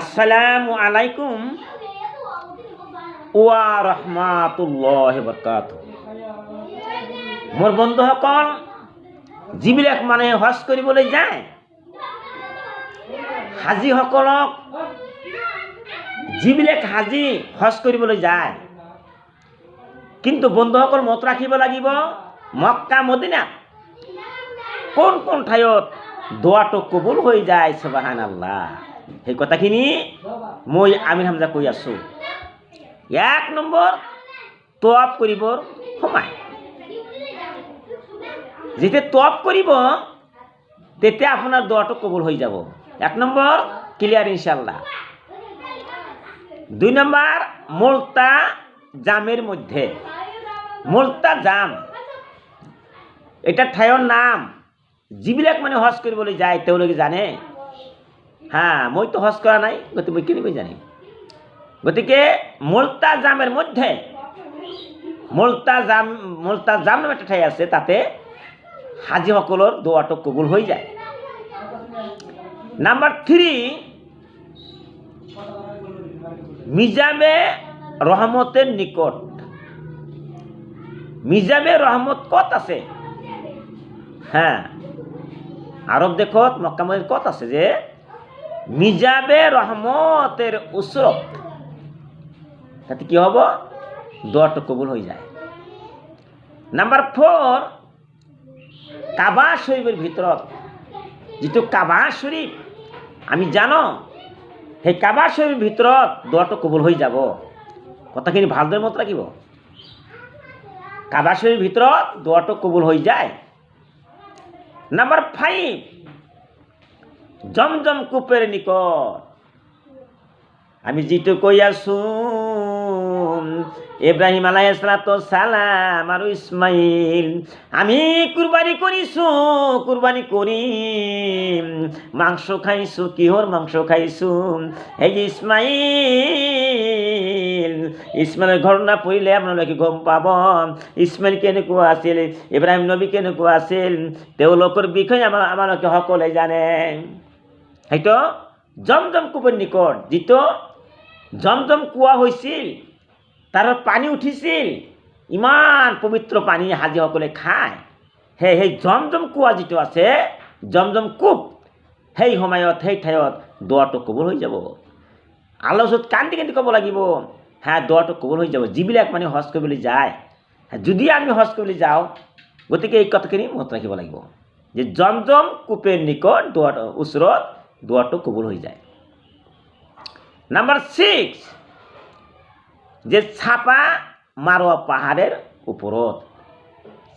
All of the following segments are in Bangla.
আসসালামু আলাইকুম। ওয়া রহমাতুল্লাহ বরকাত মোৰ বন্ধুসকল যিবিলাক মানুহে হজ কৰিবলৈ যায়। হাজীসকলক যিবিলাক হাজী হজ কৰিবলৈ যায়। কিন্তু বন্ধুসকল মত ৰাখিব লাগিব, মক্কা, মদিনা কোন কোন ঠাইত দোৱাটো কবুল হৈ যায় চবাহান আল্লাহ সেই কথাখিনি মই আমিৰ হামজা কৈ আছোঁ। এক নম্বৰ তপ কৰিবৰ সময়। যেতিয়া তপ কৰিব, তেতিয়া আপোনাৰ দোৱাটো কবুল হৈ যাব। এক নম্বৰ ক্লিয়াৰ ইনশাল্লাহ দুই নম্বৰ মুলতা জামের মধ্যে। মুলতা জাম। এটা ঠাইৰ নাম। যিবিলাক মানে হজ কৰিবলৈ যায়, তেওঁলোকে জানে। হা মইতো হজ কৰা নাই, গতিকে মই কেনেকৈ জানিম? গতিকে মুলতা জামের মধ্যে, মুলতা জাম মুলতা জাম নামে এটা ঠাই আছে, তাতে হাজীসকলৰ দোৱাটো কবুল হৈ যায়। নাম্বার থ্রি মিজাবে রহমতের নিকট মিজাবে রহমত কত আছে? হ্যাঁ আরব দেখত মক্কামদের কত আছে যে মিজাবে রহমতের উসরত। তাতে কি হব? দোয়াটা কবুল হয়ে যায়। নাম্বার ফোর, কাবা শরীফের ভিতৰত যিটো কাবা শরীফ, আমি জানো, সেই কাবা শরীফের ভিতৰত দোয়াটো কবুল হৈ যাব। কথাখিনি ভালদৰে মত ৰাখিব কাবা শরীফের ভিতৰত দোয়াটো কবুল হৈ যায়। নাম্বার ফাইভ জমজম কূপের নিকট। আমি যিটো কৈ আছোঁ ইব্ৰাহিম আলাইহিসসালাতু সালাম আৰু ইছমাইল, আমি কুরবানী কৰিছোঁ, কুরবানী কৰি মাংস খাইছোঁ, কিহৰ মাংস খাইছোঁ? সেই ইছমাইল, ইছমাইলৰ ঘটনা পঢ়িলে আপোনালোকে গম পাব, ইছমাইল কেনেকুৱা আছিল ইব্ৰাহিম নবী কেনেকুৱা আছিল, তেওঁলোকৰ বিষয়ে আমাৰ আমালোকে সকলোৱে জানে। সেইটো জমজম কূপৰ নিকট, যিটো জমজম কোৱা হৈছিল, তাৰ পানী উঠিছিল, ইমান পবিত্ৰ পানী হাজীসকলে খায়। সেই সেই জমজম কোৱা যিটো আছে, জমজম কূপ, সেই সময়ত, সেই ঠাইত দোৱাটো কবুল হৈ যাব। আলোচত কান্দি কান্দি ক'ব লাগিব, হা, দোৱাটো কবুল হৈ যাব। যিবিলাক মানে হজ কৰিবলৈ যায় যদি আমি হজ কৰিবলৈ যাওঁ, গতিকে এই কথাখিনি মনত ৰাখিব লাগিব। যে জমজম কূপের নিকট দোয়ার ওচৰত দোয়াটো কবুল হৈ যায়। নাম্বার সিক্স যে ছাপা মাৰোৱা পাহাৰৰ ওপৰত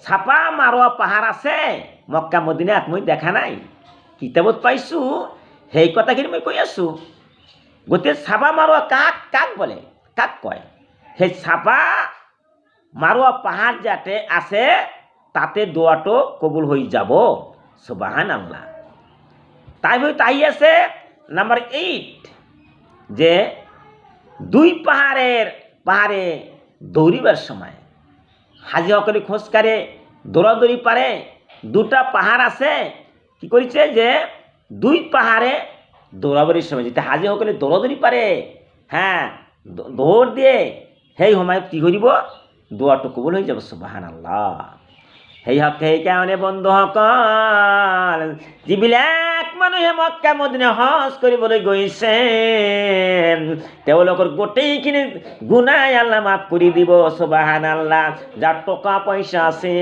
ছাপা মাৰোৱা পাহাৰ আছে, মক্কা, মদিনাত মই দেখা নাই। কিতাপত পাইছোঁ, সেই কথাখিনি মই কৈ আছোঁ। গতিকে চাপা মাৰোৱা কাক কাক বোলে? কাক কয়? সেই চাপা মাৰোৱা পাহাৰ যাতে আছে, তাতে দোৱাটো কবুল হৈ যাব। সুবাহান আল্লাহ তাই বই তাই আছে, নাম্বার এইট যে দুই পাহাড়ের পাহাড়ে দৌড়িবার সময় হাজিসকলে খোজকাঢ়ে, দৌড়াদৌড়ি পারে, দুটা পাহাড় আছে, কি করেছে যে দুই পাহাড়ে দৌড়াবারির সময় যেটা হাজিসকলে দৌড়াদৌড়ি পারে হ্যাঁ দৌড় দিয়ে সেই সময়ত কি কৰিব দোৱাটো কবুল হৈ যাব সুবাহান আল্লাহ সেই হক সেইকাৰণে বন্ধুসকল যিবিলাক মানুহে মক্কা মদিনা হজ কৰিবলৈ গৈছে তেওঁলোকৰ গোটেইখিনি গুণাই আল্লাহ মাফ কৰি দিব চবাহান আল্লাহ যাৰ টকা পইচা আছে,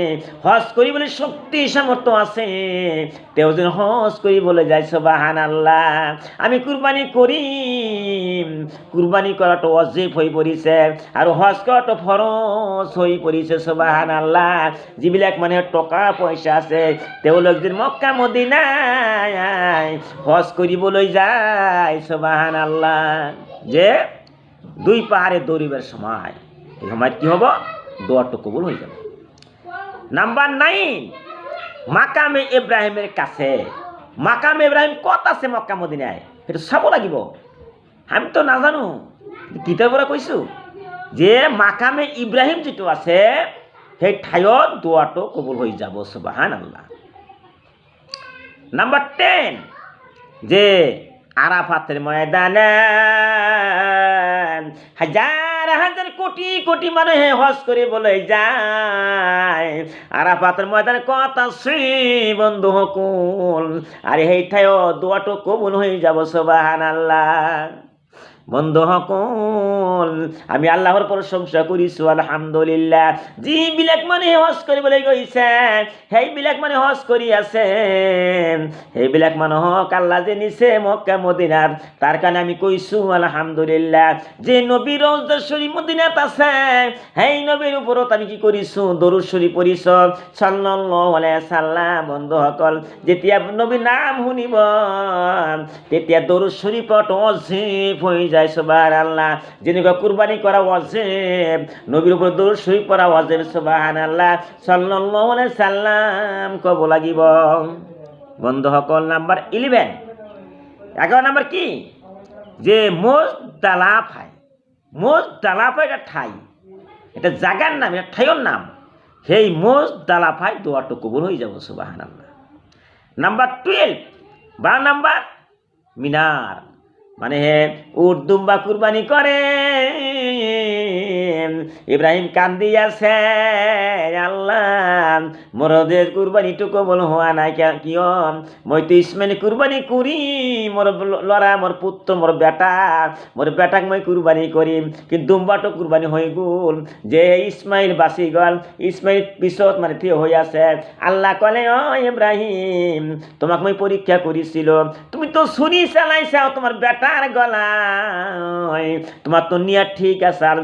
হজ কৰিবলৈ শক্তি সামৰ্থ্য আছে, তেওঁ যেন হজ কৰিবলৈ যায় চবাহান আল্লাহ আমি কুৰবানী কৰিম কুৰবানী কৰাটো অজীৱ হৈ পৰিছে আৰু হজ কৰাটো ফৰজ হৈ পৰিছে চবাহান আল্লাহ যিবিলাক মানুহৰ টকা পইচা আছে তেওঁলোক যেন মক্কা মদিনাই হজ কৰিবলৈ যায় চবাহান আল্লাহ যে দুই পাহাড়ে দৌড়িবার সময়, এই সময়ত কি হ'ব? দোয়াটো কবুল হৈ যাব। নাম্বার নাইন মাকামে ইব্ৰাহিমের কাছে। মাকামে ইব্ৰাহিম ক'ত আছে মক্কা মদিনায়? সেইটো চাব লাগিব। আমিতো নাজানো। কিতাৰ পৰা কৈছোঁ যে মাকামে ইব্ৰাহিম যিটো আছে, সেই ঠাইত দোৱাটো কবুল হৈ যাব চুবাহান আল্লাহ নাম্বার টেন যে আরাফাতের ময়দানে হাজার হাজার কোটি কোটি মানুষ হজ করে বলে যায়। আরাফাতের ময়দানে কথা শ্রী বন্ধু হকুল। আরে হেঠায় দোয়াটো কবুল হয়ে যাব সোবাহান আল্লাহ বন্ধু হকুল, আমি আল্লাহর প্রশংসা করিছো আলহামদুলিল্লাহ যি বিলাক মানে হজ কৰিবলৈ গৈছে সেইবিলাক মানে হজ কৰি আছে। সেইবিলাক মানুহক আল্লাহ যে নিছে মক্কা, মদিনাত। তাৰ কাৰণে আমি কৈছো, আলহামদুলিল্লাহ। যে নবীৰ ৰৌজশ্বৰী মদিনাত আছে, সেই নবীৰ ওপৰত আমি কি কৰিছো পৰিছ চাল্লাল্লাহু আলাইহি চাল্লাম বন্ধুসকল যেতিয়া নবীৰ নাম শুনিব, তেতিয়া দৰুদ শরীফত অজেব হয়ে যায় সবার আল্লাহ যেনেকুৱা কুরবানি করা অজেব নবীর উপর দরুদ শরীফ পড়া অজেব সবাহান আল্লাহ আলাইহি সাল্লাম কব লাগিব। বন্ধুসকল নাম্বার ইলেভেন এগারো নাম্বার কি? যে মোজ দালাফাই মোজ দালাফাই এটা ঠাই। এটা জাগার নাম, এটা ঠাইয়ের নাম। সেই মোজ দালাফাই দোয়াটো কবুল হয়ে যাব সুবাহান আল্লাহ নাম্বার টুয়েলভ বারো নাম্বার, মিনার। মানে হ্যাঁ উর্দুম্বা কুরবানি করে। ইব্রাহিম কান্দি আছে, আল্লাহ মরদের কুরবানিটো কবল হোৱা নাই কিয়? মই তো ইছমাইল কুরবানি করি, মোর লৰা, মোর পুত্ৰ, মোর বেটা, মোর বেটাক মই কুরবানি কৰিম কিন্তু দুম্বাটো কুরবানি হৈ গ'ল, যে ইছমাইল বাচি গ'ল ইছমাইল পিছত মানে থিয় হৈ আছে। আল্লাহ ক'লে, অ ইব্ৰাহিম তোমাক মই পৰীক্ষা কৰিছিলোঁ, তুমি তো চুৰি চালাইছা তোমার বেটার গলায় তোমার তো নিয়াত ঠিক আছে আর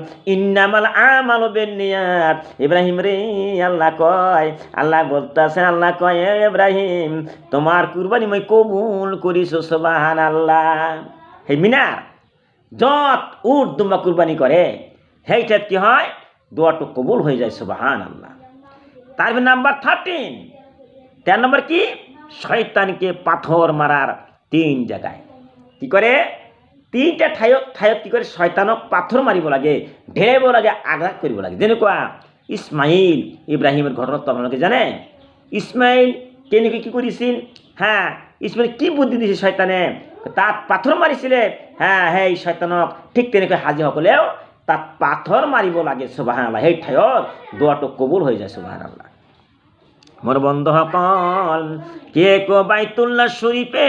ইন্নামাল আমাল বেনিয়াত ইব্রাহিম রে, আল্লাহ কয়, আল্লাহ বলতেছেন আল্লাহ কয়, "এ ইব্রাহিম, তোমার কুরবানি মই কবুল করিস সোবাহান আল্লাহ হে মিনার, যত উট দুম্বা কুরবানি করে, সেইটাত কি হয়? দোয়াটো কবুল হয়ে যায় সোবাহান আল্লাহ তারপর নাম্বার থার্টিন তেরো নম্বর কি? শয়তানকে পাথর মারার তিন জায়গায়। কি করে? তিনটা ঠাইত ঠাইত কি কৰে, শয়তানক পাথৰ মাৰিব লাগে, ঢেৰিব লাগে, আঘাত কৰিব লাগে। যেনেকুৱা ইছমাইল ইব্ৰাহিমৰ ঘটনাটো আপোনালোকে জানে? ইছমাইল কেনেকৈ কি কৰিছিল? হা, ইছমাইল কি বুদ্ধি দিছিল শয়তানে? তাত পাথৰ মাৰিছিলে। হা, সেই শয়তানক ঠিক তেনেকৈ হাজিসকলেও তাত পাথৰ মাৰিব লাগে চুবাহান আল্লাহ সেই ঠাইত দোৱাটো কবুল হৈ যায় চুবাহান আল্লাহ মোৰ বন্ধুসকল, কে কো বাইতুল্লাহ শরীফে